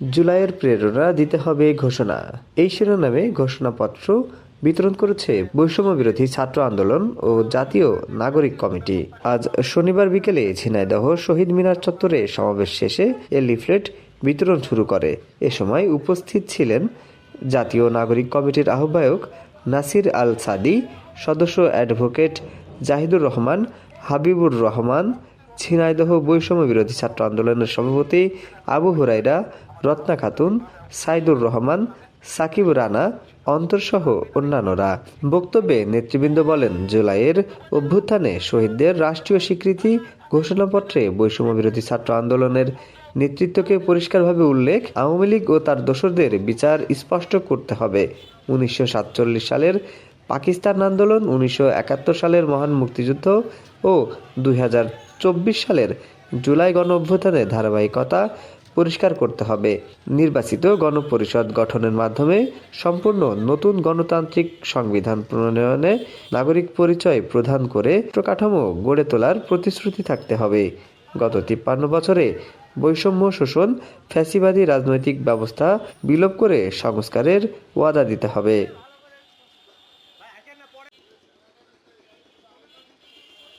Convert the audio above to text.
জুলাইয়ের প্রেরণা দিতে হবে ঘোষণা। এই শিরোনামে ঘোষণাপত্র বিতরণ করেছে বৈষম্য বিরোধী ছাত্র আন্দোলন ও জাতীয় নাগরিক কমিটি। আজ শনিবার বিকেলে ঝিনাইদহ শহীদ মিনার চত্বরে সমাবেশ শেষে এ লিফলেট বিতরণ শুরু করে। এ সময় উপস্থিত ছিলেন জাতীয় নাগরিক কমিটির আহ্বায়ক নাসির আল সাদি, সদস্য অ্যাডভোকেট জাহিদুর রহমান, হাবিবুর রহমান, ঝিনাইদহ বৈষম্য বিরোধী ছাত্র আন্দোলনের সভাপতি আবু হুরাইরা রত্না খাতুন, সাইদুর রহমান সাকিব রানা, অন্তরসহ অন্যান্যরা। বক্তব্যে নেতৃবৃন্দ বলেন, জুলাইয়ের অভ্যুত্থানে শহীদদের রাষ্ট্রীয় স্বীকৃতি, ঘোষণাপত্রে বৈষম্য বিরোধী ছাত্র আন্দোলনের নেতৃত্বকে পরিষ্কারভাবে উল্লেখ, আওয়ামী লীগ ও তার দোসরদের বিচার স্পষ্ট করতে হবে। উনিশশো সাতচল্লিশ সালের পাকিস্তান আন্দোলন, উনিশশো একাত্তর সালের মহান মুক্তিযুদ্ধ ও দুই হাজার চব্বিশ সালের জুলাই গণ অভ্যুত্থানের ধারাবাহিকতা পরিষ্কার করতে হবে। নির্বাচিত গণপরিষদ গঠনের মাধ্যমে সম্পূর্ণ নতুন গণতান্ত্রিক সংবিধান প্রণয়নে নাগরিক পরিচয় প্রদান করে কাঠামো গড়ে তোলার প্রতিশ্রুতি থাকতে হবে। গত তিপ্পান্ন বছরে বৈষম্য শোষণ, ফ্যাসিবাদী রাজনৈতিক ব্যবস্থা বিলোপ করে সংস্কারের ওয়াদা দিতে হবে।